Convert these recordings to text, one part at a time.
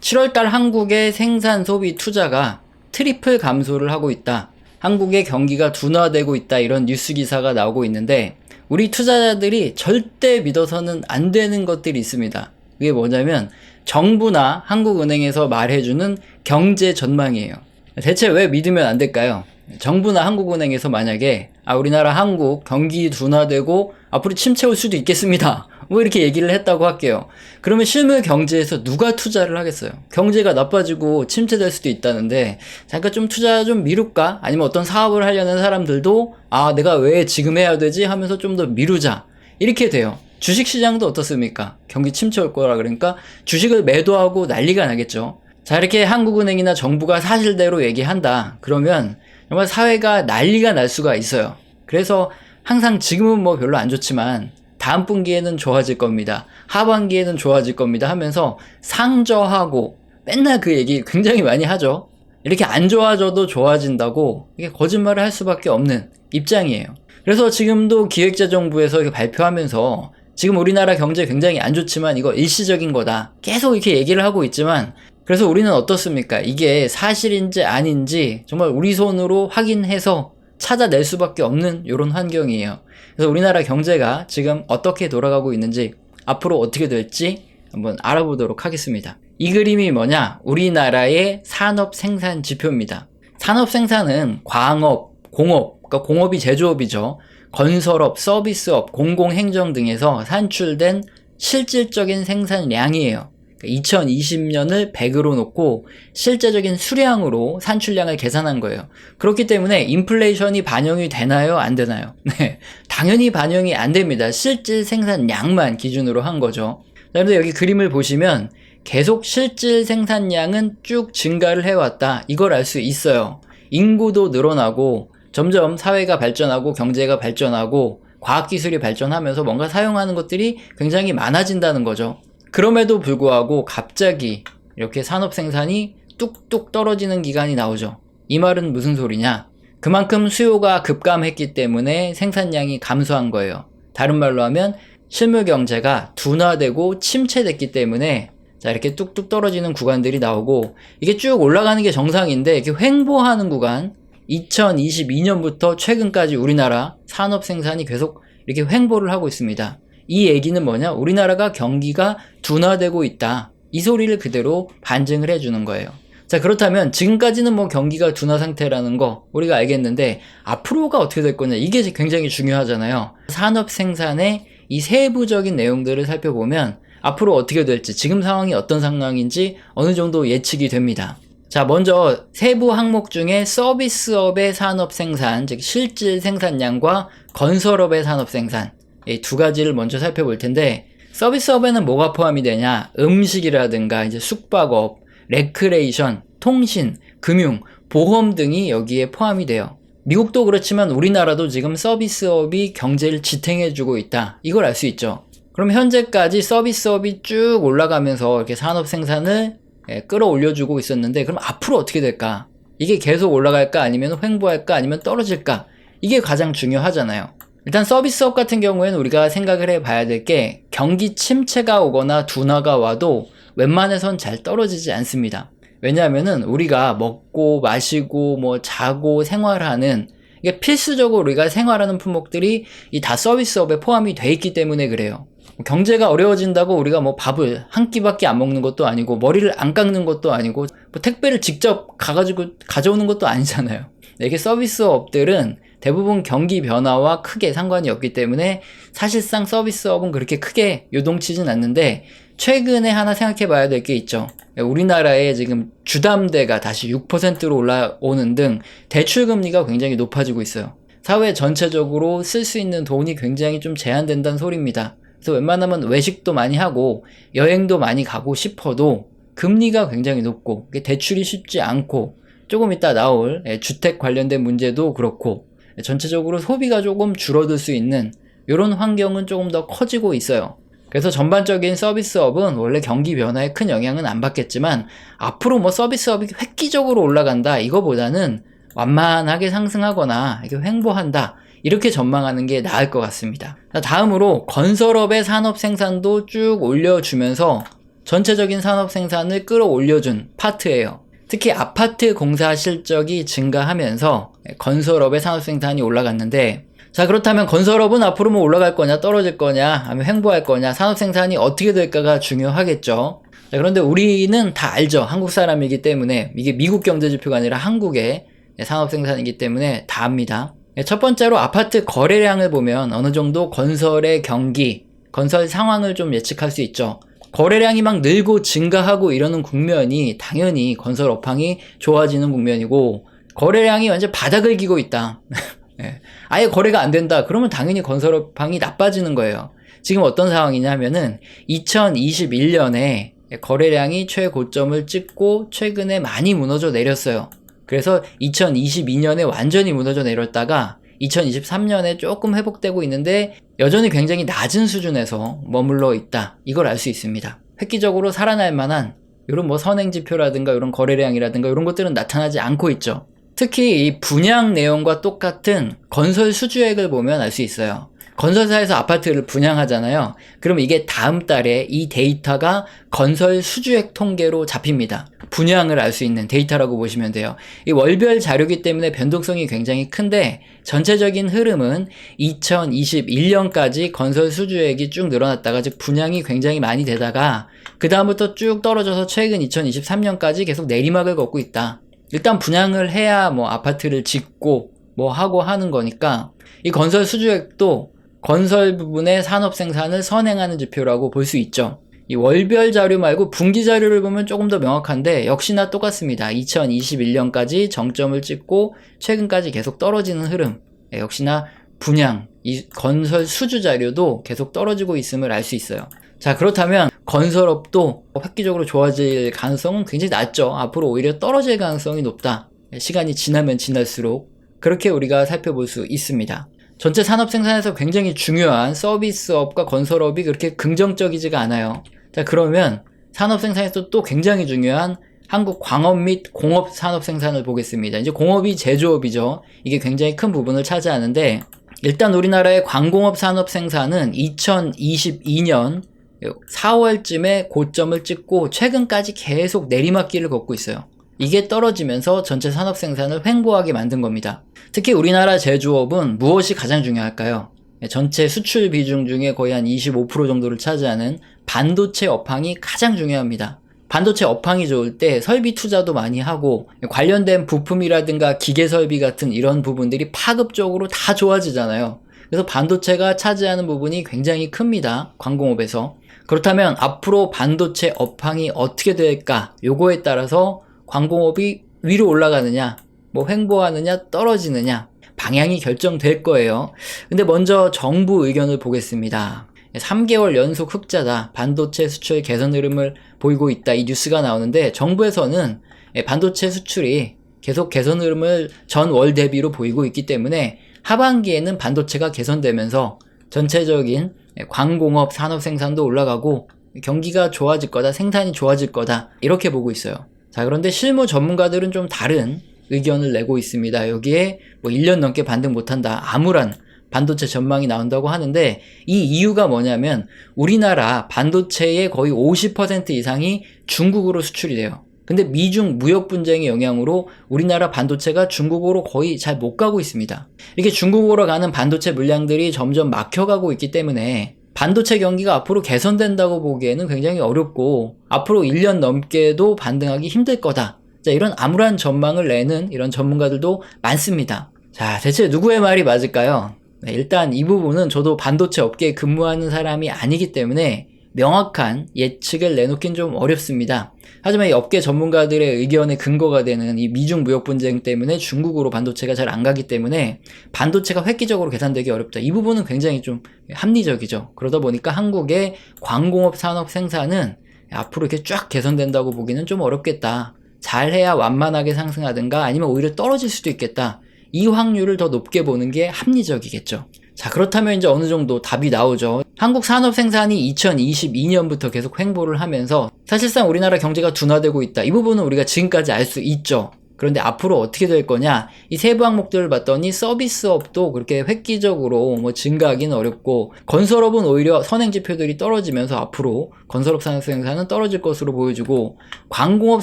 7월달 한국의 생산 소비 투자가 트리플 감소를 하고 있다. 한국의 경기가 둔화되고 있다. 이런 뉴스 기사가 나오고 있는데 우리 투자자들이 절대 믿어서는 안 되는 것들이 있습니다. 그게 뭐냐면 정부나 한국은행에서 말해주는 경제 전망이에요. 대체 왜 믿으면 안 될까요? 정부나 한국은행에서 만약에 아 우리나라 한국 경기 둔화되고 앞으로 침체 올 수도 있겠습니다. 뭐 이렇게 얘기를 했다고 할게요. 그러면 실물 경제에서 누가 투자를 하겠어요? 경제가 나빠지고 침체될 수도 있다는데 잠깐 좀 투자 좀 미룰까? 아니면 어떤 사업을 하려는 사람들도 아 내가 왜 지금 해야 되지? 하면서 좀 더 미루자. 이렇게 돼요. 주식 시장도 어떻습니까? 경기 침체 올 거라 그러니까 주식을 매도하고 난리가 나겠죠. 자, 이렇게 한국은행이나 정부가 사실대로 얘기한다. 그러면 정말 사회가 난리가 날 수가 있어요. 그래서 항상 지금은 뭐 별로 안 좋지만 다음 분기에는 좋아질 겁니다. 하반기에는 좋아질 겁니다 하면서 상저하고 맨날 그 얘기 굉장히 많이 하죠. 이렇게 안 좋아져도 좋아진다고 이게 거짓말을 할 수밖에 없는 입장이에요. 그래서 지금도 기획재정부에서 발표하면서 지금 우리나라 경제 굉장히 안 좋지만 이거 일시적인 거다. 계속 이렇게 얘기를 하고 있지만 그래서 우리는 어떻습니까? 이게 사실인지 아닌지 정말 우리 손으로 확인해서 찾아낼 수밖에 없는 이런 환경이에요. 그래서 우리나라 경제가 지금 어떻게 돌아가고 있는지 앞으로 어떻게 될지 한번 알아보도록 하겠습니다. 이 그림이 뭐냐? 우리나라의 산업 생산 지표입니다. 산업 생산은 광업, 공업, 그러니까 공업이 제조업이죠. 건설업, 서비스업, 공공행정 등에서 산출된 실질적인 생산량이에요. 2020년을 100으로 놓고 실제적인 수량으로 산출량을 계산한 거예요. 그렇기 때문에 인플레이션이 반영이 되나요? 안 되나요? 네. 당연히 반영이 안 됩니다. 실질 생산량만 기준으로 한 거죠. 자, 그런데 여기 그림을 보시면 계속 실질 생산량은 쭉 증가를 해왔다. 이걸 알 수 있어요. 인구도 늘어나고 점점 사회가 발전하고 경제가 발전하고 과학기술이 발전하면서 뭔가 사용하는 것들이 굉장히 많아진다는 거죠. 그럼에도 불구하고 갑자기 이렇게 산업 생산이 뚝뚝 떨어지는 기간이 나오죠. 이 말은 무슨 소리냐? 그만큼 수요가 급감했기 때문에 생산량이 감소한 거예요. 다른 말로 하면 실물 경제가 둔화되고 침체됐기 때문에 자 이렇게 뚝뚝 떨어지는 구간들이 나오고 이게 쭉 올라가는 게 정상인데 이렇게 횡보하는 구간 2022년부터 최근까지 우리나라 산업 생산이 계속 이렇게 횡보를 하고 있습니다. 이 얘기는 뭐냐? 우리나라가 경기가 둔화되고 있다. 이 소리를 그대로 반증을 해주는 거예요. 자, 그렇다면 지금까지는 뭐 경기가 둔화 상태라는 거 우리가 알겠는데 앞으로가 어떻게 될 거냐? 이게 굉장히 중요하잖아요. 산업 생산의 이 세부적인 내용들을 살펴보면 앞으로 어떻게 될지 지금 상황이 어떤 상황인지 어느 정도 예측이 됩니다. 자, 먼저 세부 항목 중에 서비스업의 산업 생산, 즉 실질 생산량과 건설업의 산업 생산 이 두 가지를 먼저 살펴볼 텐데 서비스업에는 뭐가 포함이 되냐? 음식이라든가 이제 숙박업, 레크레이션, 통신, 금융, 보험 등이 여기에 포함이 돼요. 미국도 그렇지만 우리나라도 지금 서비스업이 경제를 지탱해주고 있다. 이걸 알 수 있죠. 그럼 현재까지 서비스업이 쭉 올라가면서 이렇게 산업 생산을 예, 끌어올려주고 있었는데 그럼 앞으로 어떻게 될까? 이게 계속 올라갈까 아니면 횡보할까 아니면 떨어질까? 이게 가장 중요하잖아요. 일단 서비스업 같은 경우에는 우리가 생각을 해 봐야 될 게 경기 침체가 오거나 둔화가 와도 웬만해선 잘 떨어지지 않습니다. 왜냐하면은 우리가 먹고 마시고 뭐 자고 생활하는 이게 필수적으로 우리가 생활하는 품목들이 이 다 서비스업에 포함이 돼 있기 때문에 그래요. 경제가 어려워진다고 우리가 뭐 밥을 한 끼밖에 안 먹는 것도 아니고 머리를 안 깎는 것도 아니고 뭐 택배를 직접 가가지고 가져오는 것도 아니잖아요. 이게 서비스업들은 대부분 경기 변화와 크게 상관이 없기 때문에 사실상 서비스업은 그렇게 크게 요동치진 않는데 최근에 하나 생각해 봐야 될 게 있죠. 우리나라의 지금 주담대가 다시 6%로 올라오는 등 대출 금리가 굉장히 높아지고 있어요. 사회 전체적으로 쓸 수 있는 돈이 굉장히 좀 제한된다는 소리입니다. 그래서 웬만하면 외식도 많이 하고 여행도 많이 가고 싶어도 금리가 굉장히 높고 대출이 쉽지 않고 조금 이따 나올 예, 주택 관련된 문제도 그렇고 전체적으로 소비가 조금 줄어들 수 있는 이런 환경은 조금 더 커지고 있어요. 그래서 전반적인 서비스업은 원래 경기 변화에 큰 영향은 안 받겠지만 앞으로 뭐 서비스업이 획기적으로 올라간다 이거보다는 완만하게 상승하거나 이게 횡보한다 이렇게 전망하는 게 나을 것 같습니다. 다음으로 건설업의 산업 생산도 쭉 올려주면서 전체적인 산업 생산을 끌어올려준 파트예요. 특히 아파트 공사 실적이 증가하면서 건설업의 산업 생산이 올라갔는데 자 그렇다면 건설업은 앞으로 뭐 올라갈 거냐 떨어질 거냐 아니면 횡보할 거냐 산업 생산이 어떻게 될까가 중요하겠죠. 자, 그런데 우리는 다 알죠. 한국 사람이기 때문에 이게 미국 경제 지표가 아니라 한국의 산업 생산이기 때문에 다 압니다. 첫 번째로 아파트 거래량을 보면 어느 정도 건설의 경기, 건설 상황을 좀 예측할 수 있죠. 거래량이 막 늘고 증가하고 이러는 국면이 당연히 건설 업황이 좋아지는 국면이고 거래량이 완전 바닥을 기고 있다. 예. 아예 거래가 안 된다. 그러면 당연히 건설 업황이 나빠지는 거예요. 지금 어떤 상황이냐면은 2021년에 거래량이 최고점을 찍고 최근에 많이 무너져 내렸어요. 그래서 2022년에 완전히 무너져 내렸다가 2023년에 조금 회복되고 있는데 여전히 굉장히 낮은 수준에서 머물러 있다. 이걸 알 수 있습니다. 획기적으로 살아날 만한 이런 뭐 선행 지표라든가 이런 거래량이라든가 이런 것들은 나타나지 않고 있죠. 특히 이 분양 내용과 똑같은 건설 수주액을 보면 알 수 있어요. 건설사에서 아파트를 분양하잖아요. 그럼 이게 다음 달에 이 데이터가 건설 수주액 통계로 잡힙니다. 분양을 알 수 있는 데이터라고 보시면 돼요. 이 월별 자료기 때문에 변동성이 굉장히 큰데 전체적인 흐름은 2021년까지 건설 수주액이 쭉 늘어났다가 즉 분양이 굉장히 많이 되다가 그 다음부터 쭉 떨어져서 최근 2023년까지 계속 내리막을 걷고 있다. 일단 분양을 해야 뭐 아파트를 짓고 뭐 하고 하는 거니까 이 건설 수주액도 건설 부분의 산업 생산을 선행하는 지표라고 볼 수 있죠. 이 월별 자료 말고 분기 자료를 보면 조금 더 명확한데 역시나 똑같습니다. 2021년까지 정점을 찍고 최근까지 계속 떨어지는 흐름. 네, 역시나 분양, 이 건설 수주 자료도 계속 떨어지고 있음을 알 수 있어요. 자, 그렇다면 건설업도 획기적으로 좋아질 가능성은 굉장히 낮죠. 앞으로 오히려 떨어질 가능성이 높다. 시간이 지나면 지날수록 그렇게 우리가 살펴볼 수 있습니다. 전체 산업 생산에서 굉장히 중요한 서비스업과 건설업이 그렇게 긍정적이지가 않아요. 자, 그러면 산업 생산에서 또 굉장히 중요한 한국 광업 및 공업 산업 생산을 보겠습니다. 이제 공업이 제조업이죠. 이게 굉장히 큰 부분을 차지하는데 일단 우리나라의 광공업 산업 생산은 2022년 4월쯤에 고점을 찍고 최근까지 계속 내리막길을 걷고 있어요. 이게 떨어지면서 전체 산업 생산을 횡보하게 만든 겁니다. 특히 우리나라 제조업은 무엇이 가장 중요할까요? 전체 수출 비중 중에 거의 한 25% 정도를 차지하는 반도체 업황이 가장 중요합니다. 반도체 업황이 좋을 때 설비 투자도 많이 하고 관련된 부품이라든가 기계 설비 같은 이런 부분들이 파급적으로 다 좋아지잖아요. 그래서 반도체가 차지하는 부분이 굉장히 큽니다. 광공업에서. 그렇다면 앞으로 반도체 업황이 어떻게 될까? 요거에 따라서 광공업이 위로 올라가느냐, 뭐 횡보하느냐, 떨어지느냐, 방향이 결정될 거예요. 근데 먼저 정부 의견을 보겠습니다. 3개월 연속 흑자다. 반도체 수출 개선 흐름을 보이고 있다. 이 뉴스가 나오는데 정부에서는 반도체 수출이 계속 개선 흐름을 전 월 대비로 보이고 있기 때문에 하반기에는 반도체가 개선되면서 전체적인 광공업 산업 생산도 올라가고 경기가 좋아질 거다. 생산이 좋아질 거다. 이렇게 보고 있어요. 자, 그런데 실무 전문가들은 좀 다른 의견을 내고 있습니다. 여기에 뭐 1년 넘게 반등 못한다. 암울한 반도체 전망이 나온다고 하는데 이 이유가 뭐냐면 우리나라 반도체의 거의 50% 이상이 중국으로 수출이 돼요. 근데 미중 무역 분쟁의 영향으로 우리나라 반도체가 중국으로 거의 잘 못 가고 있습니다. 이게 중국으로 가는 반도체 물량들이 점점 막혀가고 있기 때문에 반도체 경기가 앞으로 개선된다고 보기에는 굉장히 어렵고 앞으로 1년 넘게도 반등하기 힘들 거다. 자, 이런 암울한 전망을 내는 이런 전문가들도 많습니다. 자, 대체 누구의 말이 맞을까요? 네, 일단 이 부분은 저도 반도체 업계에 근무하는 사람이 아니기 때문에 명확한 예측을 내놓긴 좀 어렵습니다. 하지만 이 업계 전문가들의 의견에 근거가 되는 이 미중 무역 분쟁 때문에 중국으로 반도체가 잘 안 가기 때문에 반도체가 획기적으로 계산되기 어렵다. 이 부분은 굉장히 좀 합리적이죠. 그러다 보니까 한국의 광공업 산업 생산은 앞으로 이렇게 쫙 개선된다고 보기는 좀 어렵겠다. 잘해야 완만하게 상승하든가 아니면 오히려 떨어질 수도 있겠다. 이 확률을 더 높게 보는 게 합리적이겠죠. 자, 그렇다면 이제 어느 정도 답이 나오죠. 한국 산업 생산이 2022년부터 계속 횡보를 하면서 사실상 우리나라 경제가 둔화되고 있다. 이 부분은 우리가 지금까지 알 수 있죠. 그런데 앞으로 어떻게 될 거냐? 이 세부 항목들을 봤더니 서비스업도 그렇게 획기적으로 뭐 증가하기는 어렵고 건설업은 오히려 선행 지표들이 떨어지면서 앞으로 건설업 산업 생산은 떨어질 것으로 보여지고 광공업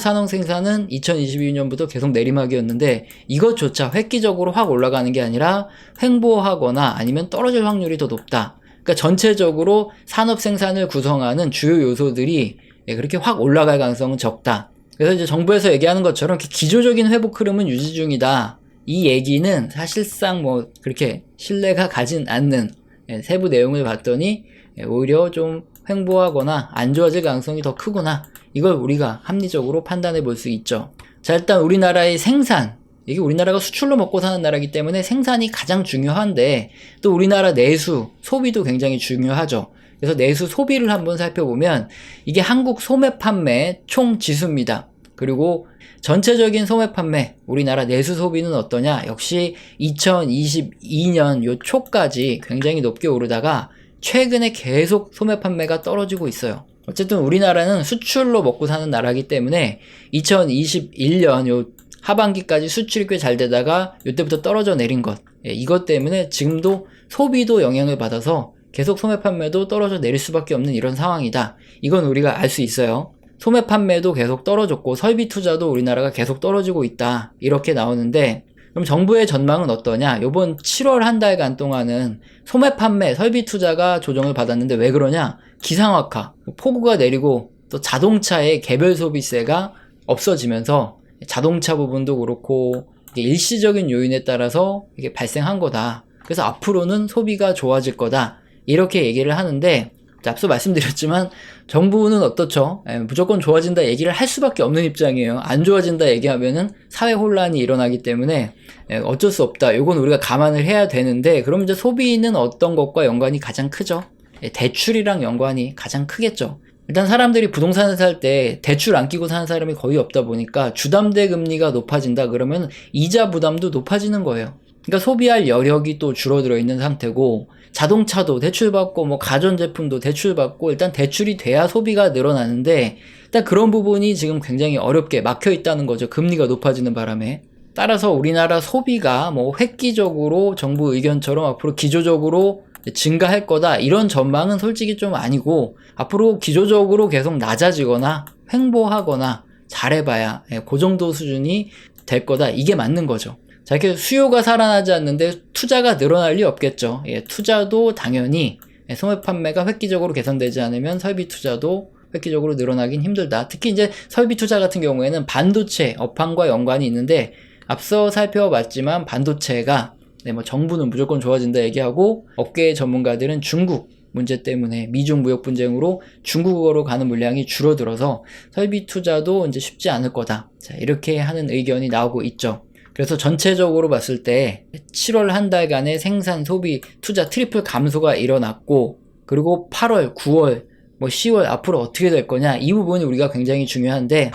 산업 생산은 2022년부터 계속 내리막이었는데 이것조차 획기적으로 확 올라가는 게 아니라 횡보하거나 아니면 떨어질 확률이 더 높다. 그러니까 전체적으로 산업 생산을 구성하는 주요 요소들이 예, 그렇게 확 올라갈 가능성은 적다. 그래서 이제 정부에서 얘기하는 것처럼 기조적인 회복 흐름은 유지 중이다. 이 얘기는 사실상 뭐 그렇게 신뢰가 가진 않는 예, 세부 내용을 봤더니 예, 오히려 좀 횡보하거나 안 좋아질 가능성이 더 크구나. 이걸 우리가 합리적으로 판단해 볼 수 있죠. 자, 일단 우리나라의 생산. 이게 우리나라가 수출로 먹고 사는 나라이기 때문에 생산이 가장 중요한데 또 우리나라 내수, 소비도 굉장히 중요하죠. 그래서 내수 소비를 한번 살펴보면 이게 한국 소매 판매 총 지수입니다. 그리고 전체적인 소매 판매, 우리나라 내수 소비는 어떠냐? 역시 2022년 요 초까지 굉장히 높게 오르다가 최근에 계속 소매 판매가 떨어지고 있어요. 어쨌든 우리나라는 수출로 먹고 사는 나라이기 때문에 2021년 요 하반기까지 수출이 꽤 잘 되다가 이때부터 떨어져 내린 것. 예, 이것 때문에 지금도 소비도 영향을 받아서 계속 소매 판매도 떨어져 내릴 수밖에 없는 이런 상황이다. 이건 우리가 알 수 있어요. 소매 판매도 계속 떨어졌고 설비 투자도 우리나라가 계속 떨어지고 있다. 이렇게 나오는데 그럼 정부의 전망은 어떠냐? 요번 7월 한 달간 동안은 소매 판매, 설비 투자가 조정을 받았는데 왜 그러냐? 기상악화, 폭우가 내리고 또 자동차의 개별 소비세가 없어지면서 자동차 부분도 그렇고 일시적인 요인에 따라서 이게 발생한 거다. 그래서 앞으로는 소비가 좋아질 거다. 이렇게 얘기를 하는데 자, 앞서 말씀드렸지만 정부는 어떻죠? 예, 무조건 좋아진다 얘기를 할 수밖에 없는 입장이에요. 안 좋아진다 얘기하면은 사회 혼란이 일어나기 때문에 예, 어쩔 수 없다. 이건 우리가 감안을 해야 되는데 그럼 이제 소비는 어떤 것과 연관이 가장 크죠? 예, 대출이랑 연관이 가장 크겠죠. 일단 사람들이 부동산을 살 때 대출 안 끼고 사는 사람이 거의 없다 보니까 주담대 금리가 높아진다 그러면 이자 부담도 높아지는 거예요. 그러니까 소비할 여력이 또 줄어들어 있는 상태고 자동차도 대출받고 뭐 가전제품도 대출받고 일단 대출이 돼야 소비가 늘어나는데 일단 그런 부분이 지금 굉장히 어렵게 막혀 있다는 거죠. 금리가 높아지는 바람에. 따라서 우리나라 소비가 뭐 획기적으로 정부 의견처럼 앞으로 기조적으로 증가할 거다 이런 전망은 솔직히 좀 아니고 앞으로 기조적으로 계속 낮아지거나 횡보하거나 잘해봐야 예, 그 정도 수준이 될 거다 이게 맞는 거죠. 자, 이렇게 수요가 살아나지 않는데 투자가 늘어날 리 없겠죠. 예, 투자도 당연히 예, 소매 판매가 획기적으로 개선되지 않으면 설비 투자도 획기적으로 늘어나긴 힘들다. 특히 이제 설비 투자 같은 경우에는 반도체 업황과 연관이 있는데 앞서 살펴봤지만 반도체가 네, 뭐 정부는 무조건 좋아진다 얘기하고 업계 전문가들은 중국 문제 때문에 미중 무역 분쟁으로 중국어로 가는 물량이 줄어들어서 설비 투자도 이제 쉽지 않을 거다. 자, 이렇게 하는 의견이 나오고 있죠. 그래서 전체적으로 봤을 때 7월 한 달간의 생산, 소비, 투자 트리플 감소가 일어났고 그리고 8월, 9월, 뭐 10월 앞으로 어떻게 될 거냐 이 부분이 우리가 굉장히 중요한데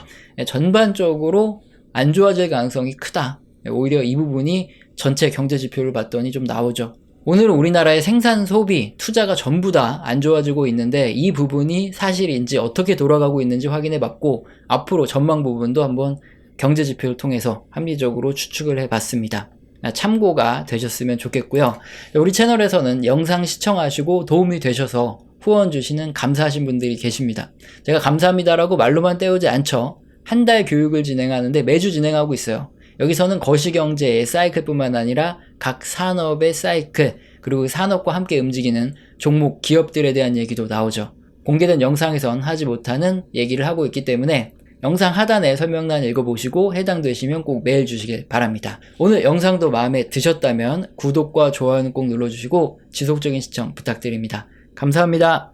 전반적으로 안 좋아질 가능성이 크다. 오히려 이 부분이 전체 경제 지표를 봤더니 좀 나오죠. 오늘은 우리나라의 생산, 소비, 투자가 전부 다 안 좋아지고 있는데 이 부분이 사실인지 어떻게 돌아가고 있는지 확인해 봤고 앞으로 전망 부분도 한번 경제 지표를 통해서 합리적으로 추측을 해 봤습니다. 참고가 되셨으면 좋겠고요. 우리 채널에서는 영상 시청하시고 도움이 되셔서 후원 주시는 감사하신 분들이 계십니다. 제가 감사합니다라고 말로만 때우지 않죠. 한 달 교육을 진행하는데 매주 진행하고 있어요. 여기서는 거시경제의 사이클뿐만 아니라 각 산업의 사이클 그리고 산업과 함께 움직이는 종목 기업들에 대한 얘기도 나오죠. 공개된 영상에선 하지 못하는 얘기를 하고 있기 때문에 영상 하단에 설명란 읽어보시고 해당되시면 꼭 메일 주시길 바랍니다. 오늘 영상도 마음에 드셨다면 구독과 좋아요는 꼭 눌러주시고 지속적인 시청 부탁드립니다. 감사합니다.